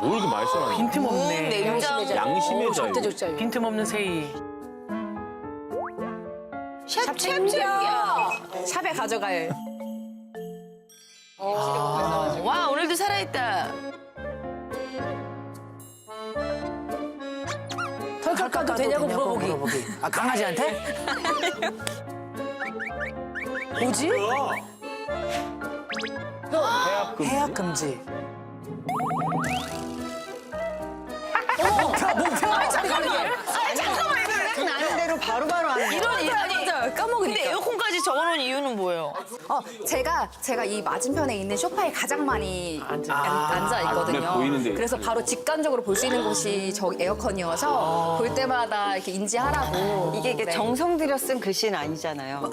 뭘 이렇게 많이 써놨냐? 빈틈없네. 냉장. 양심의 자유. 적대적자유. 빈틈없는 세이. 샵 챙겨. 샵에 가져갈. 와 오늘도 살아있다. 털 깎아도 되냐고 물어보기. 아 강아지한테? 뭐지? 해약 금지. 해약 금지. 아는 대로 바로바로 하는 이런 일 아니. 맞아, 까먹으니까. 근데 에어컨까지 적어놓은 이유는 뭐예요? 어, 제가 제가 이 맞은편에 있는 소파에 가장 많이 앉아. 앉아, 아, 있거든요. 눈에 보이는데. 그래서 바로 직관적으로 볼 수 있는 곳이 저 에어컨이어서 볼 때마다 이렇게 인지하라고. 이게 이게 네. 정성 들여 쓴 글씨는 아니잖아요.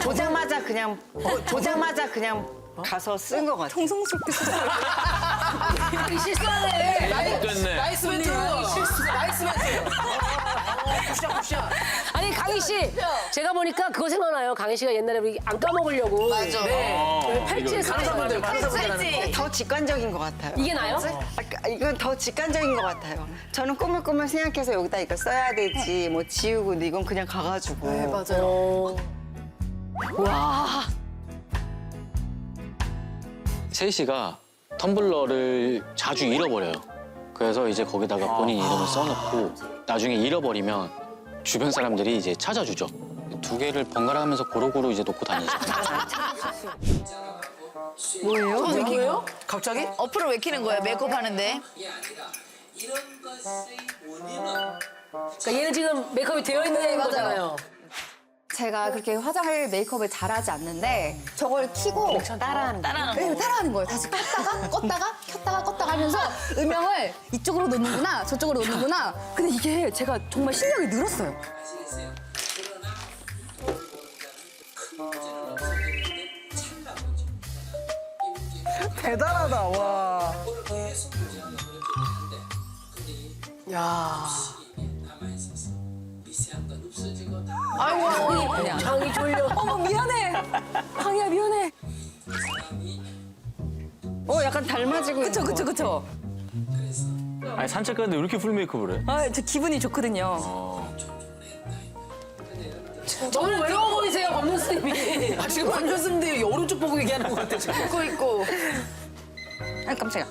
보자마자 그냥 보자마자 그냥 가서 쓴 것 같아요. 정성스럽게 쓰 실수하네. 됐네. 나이스 멘트. 나이스 멘트. 굿샷 굿샷. 아니 강희 씨, 제가 보니까 그거 생각나요. 강희 씨가 옛날에 우리 안 까먹으려고. 맞아. 네. 팔찌에 이거 간호사분들 팔찌. 더 직관적인 것 같아요. 이게 나요? 이건 더 직관적인 것 같아요. 저는 꾸물꾸물 생각해서 여기다 이거 써야 되지, 뭐 지우고 근데 이건 그냥 가가지고. 네, 맞아요. 세희 씨가 텀블러를 자주 잃어버려요. 그래서 이제 거기다가 본인 이름을 써놓고 나중에 잃어버리면 주변 사람들이 이제 찾아주죠. 두 개를 번갈아 가면서 고루고루 이제 놓고 다니죠. 뭐예요? 뭐예요? 갑자기? 어플을 왜 키는 거야? 메이크업 하는데. 그러니까 얘는 지금 메이크업이 되어 있는 거잖아요. 제가 그렇게 화장을 메이크업을 잘하지 않는데 저걸 키고 따라한다. 네, 따라하는 거예요. 다시 껐다가 껐다가 켰다가 껐다가 하면서 음영을 이쪽으로 놓는구나 저쪽으로 놓는구나. 근데 이게 제가 정말 실력이 늘었어요. 대단하다 와. 야. 아이고 강희 졸려. 어머 미안해. 강이야 미안해. 어, 약간 닮아지고 그쵸 그쵸 것 그쵸. 아니 산책 가는데 왜 이렇게 풀 메이크업을 해? 아, 저 기분이 좋거든요. 너무 외로워 보이세요, 법문 스님이. 아, 지금 쓰는데 오른쪽 보고 얘기하는 것 같아 지금. 입고 있고. 아 깜짝이야.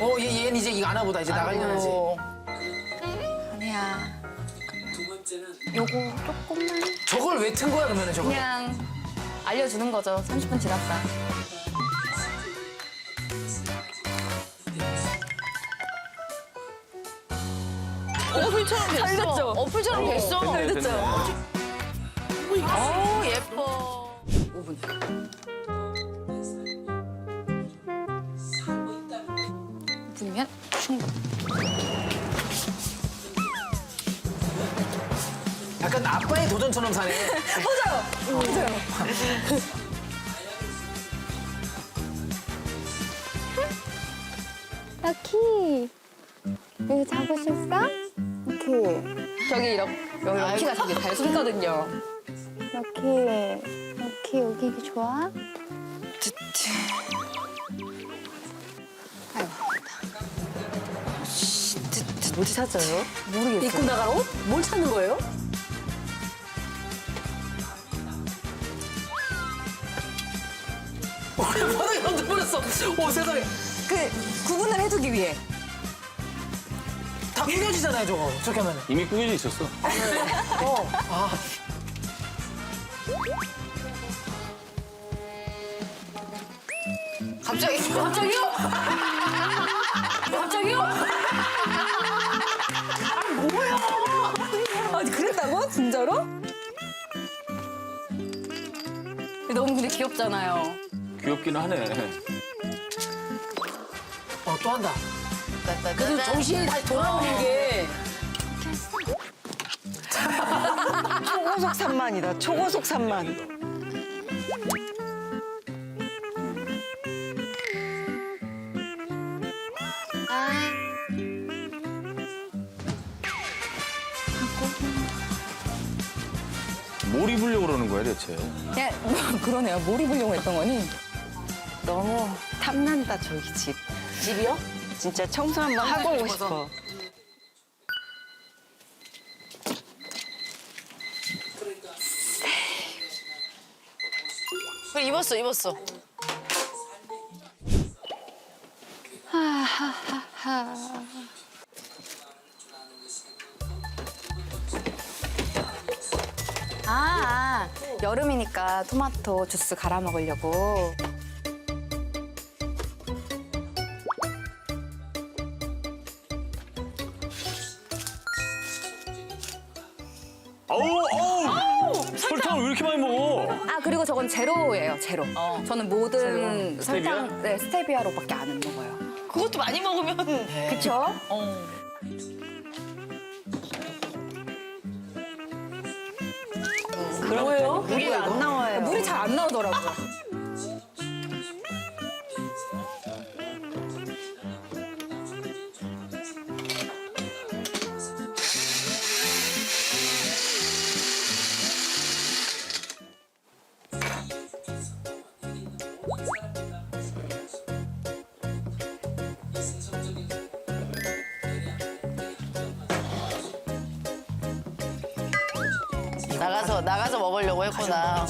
어, 얘 얘는 이제 이거 안 하보다 이제 나가려나 하지. 어. 아니야. 요거 조금만 저걸 왜 튼 거야 그러면 저거? 그냥 알려주는 거죠. 30분 지났다. 어플처럼 됐어. 잘 됐죠? 어플처럼 됐어. 됐네, 됐네. 어 예뻐. 5분. 5분이면 충분. 약간 아빠의 도전처럼 사네. 럭키 여기 잡으셨어? 럭키 저기 이렇게 여기 럭키가 되게 잘 숨거든요. 럭키 럭키 여기 이게 좋아? 뭘 찾아요? 입고 나갈 옷? 뭘 찾는 거예요? 바닥에 던져버렸어. 오 세상에. 그 구분을 해주기 위해. 다 구겨지잖아요 저거. 저렇게 하면. 이미 꾸겨져 있었어. 어. 아. 갑자기. 갑자기요? 갑자기요? 아니 그랬다고? 진짜로? 너무 근데 귀엽잖아요. 귀엽기는 하네. 어, 또 한다. 그래도 정신이 다시 돌아오는 게. 초고속 산만이다. 초고속 산만. 뭘 입으려고 그러는 거야 대체? 그냥 뭐 그러네요. 뭘 입으려고 했던 거니? 너무 탐난다 저기 집. 집이요? 진짜 청소 한번 하고 오고 싶어. 그래, 입었어, 입었어. 아, 아, 여름이니까 토마토 주스 갈아 먹으려고. 설탕을 왜 이렇게 많이 먹어? 아 그리고 저건 제로예요, 제로. 저는 모든 스테비아? 설탕, 네 스테비아로밖에 안 먹어요. 그것도 많이 먹으면. 그쵸? 뭐예요? 물이 안 나와요. 물이 잘 안 나오더라고요. 나가서, 나가서 먹으려고 했구나.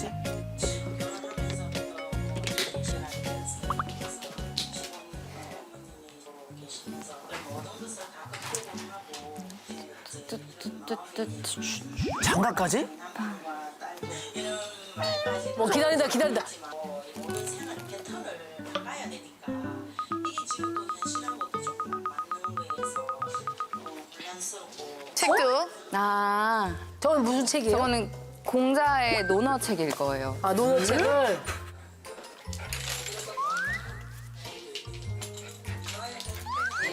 장갑까지? 뭐 기다린다 기다린다. 책도. 아, 저건 무슨 책이에요? 저거는 공자의 논어책일 거예요. 아 논어책을.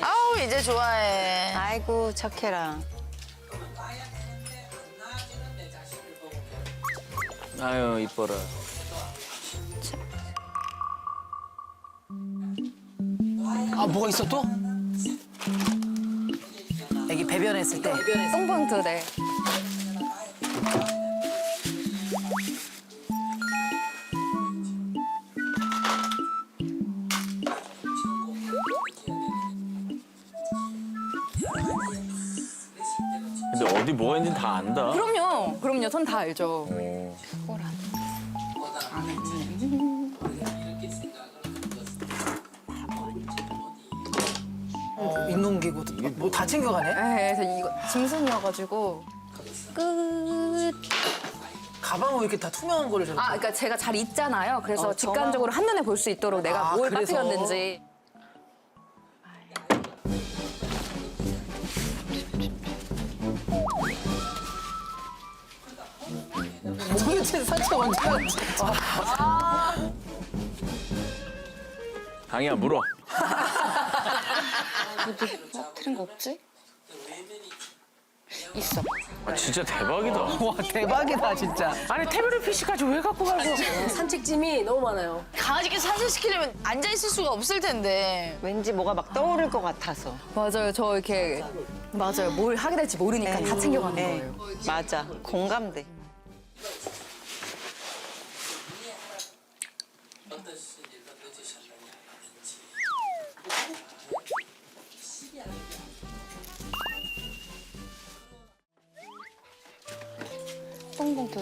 아우, 이제 좋아해. 아이고 착해라. 아유, 이뻐라. 아 뭐가 있어 또? 애기 배변했을 때. 똥본트, 네. 어디 뭐가 있는지 다 안다. 그럼요, 그럼요. 전 다 알죠. 어. 인농기구 뭐 다 챙겨가네? 네, 그래서 이거 짐승이어가지고 끝. 가방은 왜 이렇게 다 투명한 거를 저렇게 아, 그러니까 제가 잘 잊잖아요. 그래서 어, 직관적으로 한눈에 볼 수 있도록 내가 아, 뭘 그래서? 빠뜨렸는지. 산책 언제 가는지 강이야, 물어. 틀린 거 없지? 있어. 아, 진짜 대박이다. 와 대박이다 진짜 아니 태블릿 PC까지 왜 갖고 가고 산책짐이 너무 많아요. 강아지께 산책시키려면 앉아 있을 수가 없을 텐데. 왠지 뭐가 막 떠오를 것 같아서. 맞아요. 저 이렇게 맞아요. 뭘 하게 될지 모르니까 다 챙겨가는 네, 거예요. 맞아. 공감돼.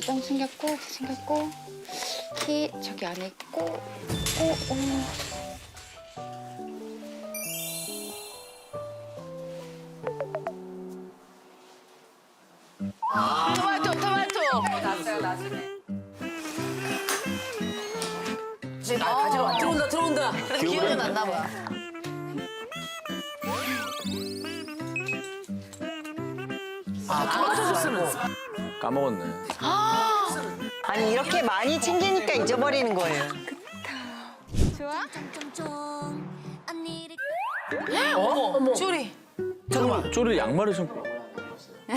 똥봉 도장 생겼고 생겼고 키 저기 안에 있고 오, 오. 먹었네. 아니 이렇게 많이 챙기니까 잊어버리는 거예요. 쪼리. 쪼리 양말을 신고.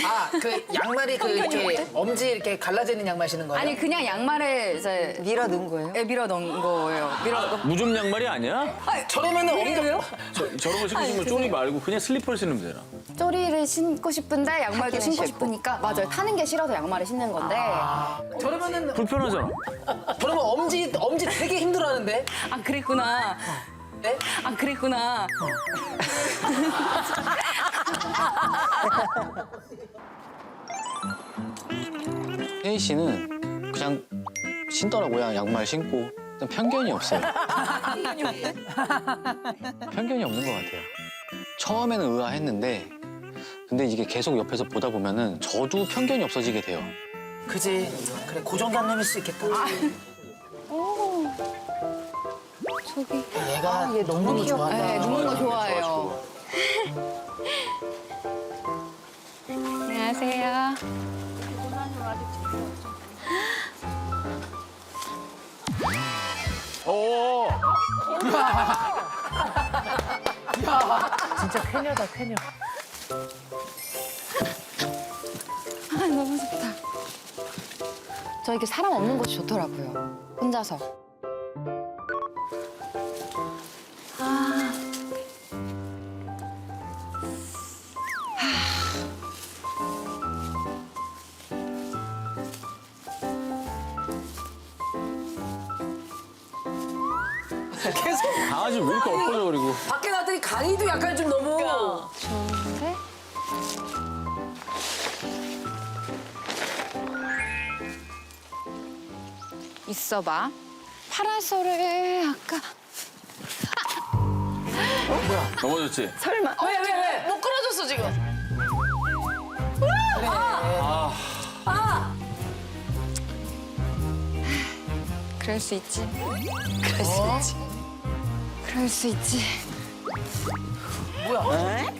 아, 그 양말이 그 이렇게 엄지 이렇게 갈라져 있는 양말 신는 거예요? 아니 그냥 양말을 이제 밀어 넣은 거예요? 예, 밀어 넣은 거예요. 밀어 넣 무좀 양말이 아니야? 저러면은 엄지 왜요? 저, 저런 거 신고 싶으면 쪼리 말고 그냥 슬리퍼를 신으면 되나? 쪼리를 신고 싶은데 양말도 신고. 싶으니까 맞아요. 타는 게 싫어서 양말을 신는 건데 저러면은 불편하잖아. 저러면 엄지 엄지 되게 힘들어하는데. 아 그랬구나. 네? 아 그랬구나. 혜희 씨는 그냥 신더라고요. 양말 신고. 그냥 편견이 없어요. 편견이 없는 것 같아요. 처음에는 의아했는데 근데 이게 계속 옆에서 보다 보면은 저도 편견이 없어지게 돼요. 그지. 그래 고정관념일 수 있겠다. 저기 얘가 얘 너무 거 좋아한다. 네, 눕는 거 좋아해요. 안녕하세요. 오. 진짜 쾌녀다 쾌녀. 아, 너무 좋다. 저 이렇게 사람 없는 곳이 좋더라고요. 혼자서. 계속 강아지 왜 이렇게 엎어져 그리고. 밖에 나왔더니 강의도 약간 좀 너무. 좋은데? 있어봐. 파라솔을 아까 넘어졌지? 설마 왜, 왜, 왜? 못 끌어줬어, 지금. 그럴 수 있지. 그럴 수 있지. 그럴 수 있지. 뭐야?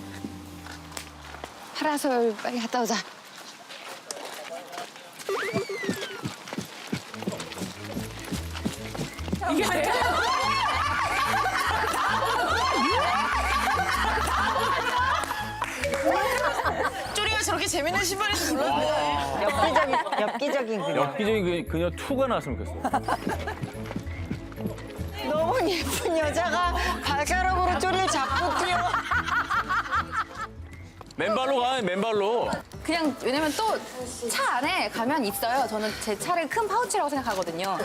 파라솔 빨리 갔다 오자. 쪼리가 저렇게 재밌는 신발인지 몰랐네. 엽기적인 엽기적인 그녀. 엽기적인 그, 그녀 2가 나왔으면 좋겠어. 너무 예쁜 여자가 발가락으로 쪼리를 잡고 뛰어. 맨발로 가, 맨발로. 그냥 왜냐면 또 차 안에 가면 있어요. 저는 제 차를 큰 파우치라고 생각하거든요.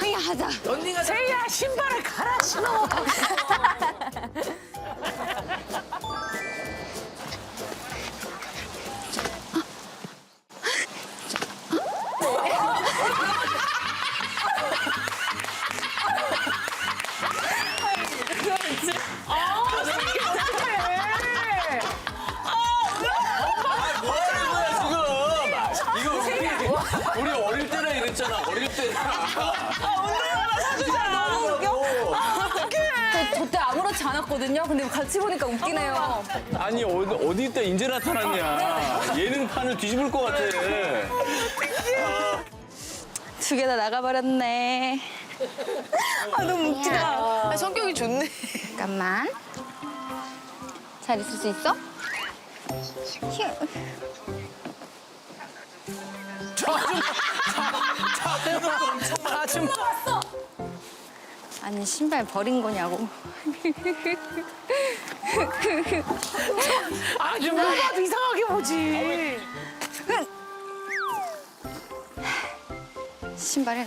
하야 하자. 언니가 세야 신발을 갈아 신어. 어릴 때. 저때 아무렇지 않았거든요. 근데 같이 보니까 웃기네요. 아니, 어디, 어디 있다 이제 나타났냐. 예능판을 뒤집을 것 같아. 두 개 다 나가버렸네. 아, 너무 웃기다. 아, 성격이 좋네. 잠깐만. 잘 있을 수 있어? 휴. 아줌마. 아니 신발 버린 거냐고. 아줌마 봐도 이상하게 보지. 신발 해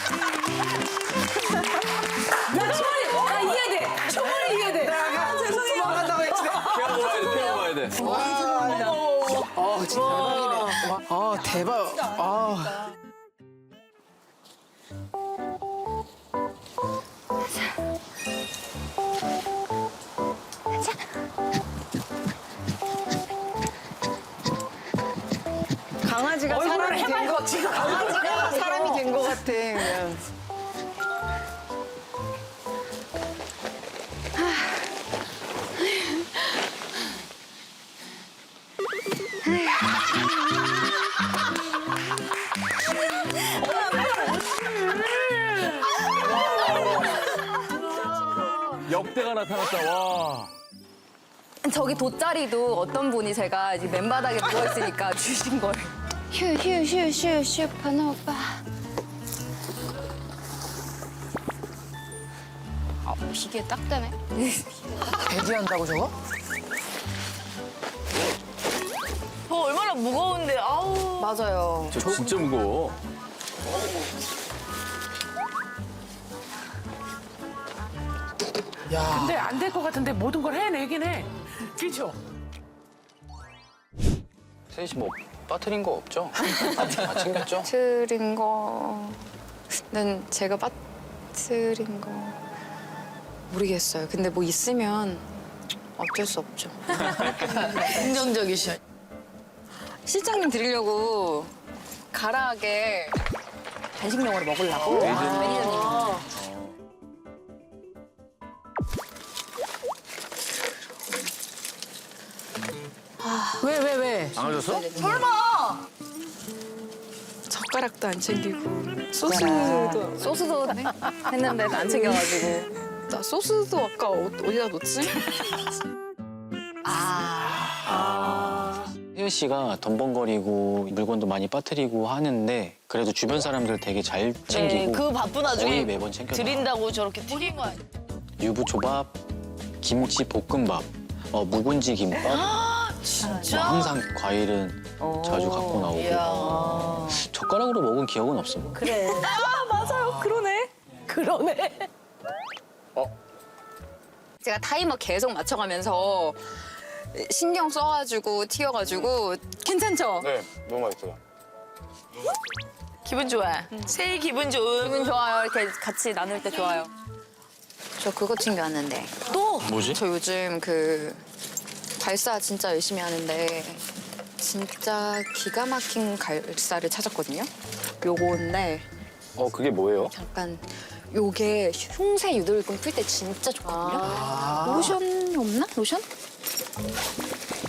나타났다. 와. 저기 돗자리도 어떤 분이 제가 이제 맨바닥에 누워 있으니까 주신 거예요. 휴휴휴 휴 휴 슈퍼노바. 아 비계 딱 되네. 배기한다고 저거? 저 얼마나 무거운데 아우. 맞아요. 저 진짜 무거워. 근데 안 될 것 같은데 모든 걸 해내긴 해. 그렇죠? 세희 씨 뭐 빠뜨린 거 없죠? 다 챙겼죠? 빠트린 거는 제가 빠트린 거 모르겠어요. 근데 뭐 있으면 어쩔 수 없죠. 긍정적이셔. 실장님 드리려고 가라하게 간식용으로 먹으려고 매니저님. 왜, 왜, 왜? 안 하셨어? 젓가락도 안 챙기고 소스도 소스도 했는데 안 챙겨가지고. 나 소스도 아까 어, 어디다 놓지? 세희 씨가 덤벙거리고 물건도 많이 빠뜨리고 하는데 그래도 주변 사람들 되게 잘 챙기고 네, 그 바쁜 거의 와중에 매번 챙겨 드린다고 저렇게 튀긴 거 아니야? 유부초밥, 김치 볶음밥, 어, 묵은지 김밥 뭐 진짜? 항상 과일은 자주 갖고 나오고. 젓가락으로 먹은 기억은 없어. 그래. 그러네. 제가 타이머 계속 맞춰가면서 신경 써가지고 튀어가지고 괜찮죠? 네, 너무 맛있어요. 기분 좋아. 새해 기분 좋은. 기분 좋아요. 이렇게 같이 나눌 때 좋아요. 저 그거 챙겨왔는데 뭐지? 저 요즘 그 발사 진짜 열심히 하는데 진짜 기가 막힌 갈사를 찾았거든요. 요건데 어, 그게 뭐예요? 잠깐 요게 흉쇄 유돌근 풀 때 진짜 좋거든요. 로션이 없나? 로션?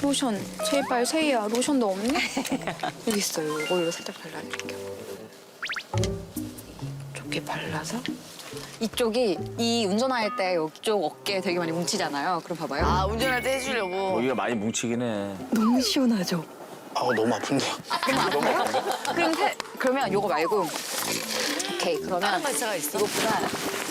로션 제발 세희야 로션도 없니? 여기 있어요. 이걸로 살짝 발라드릴게요. 이쪽에 발라서 이쪽이 이 운전할 때 이쪽 어깨 되게 많이 뭉치잖아요. 그럼 봐봐요. 아 운전할 때 해주려고. 여기가 많이 뭉치긴 해. 너무 시원하죠? 아, 너무 아픈데. 너무 아픈데? 그럼 세, 그러면 요거 말고 오케이 그러면 발사가 있어. 이것보다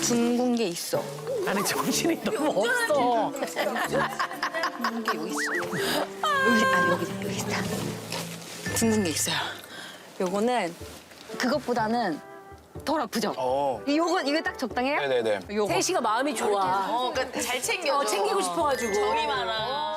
둥근 게 있어. 나는 정신이 너무 없어. 둥근 게 여기 있어. 여기 아 여기 여기 있다. 둥근 게 있어요. 요거는 그것보다는 덜 아프죠? 어. 요거 이거 딱 적당해요? 네네네. 요거 씨가 마음이 좋아. 어, 그러니까 잘 챙겨. 어, 챙기고 싶어가지고. 정이 많아.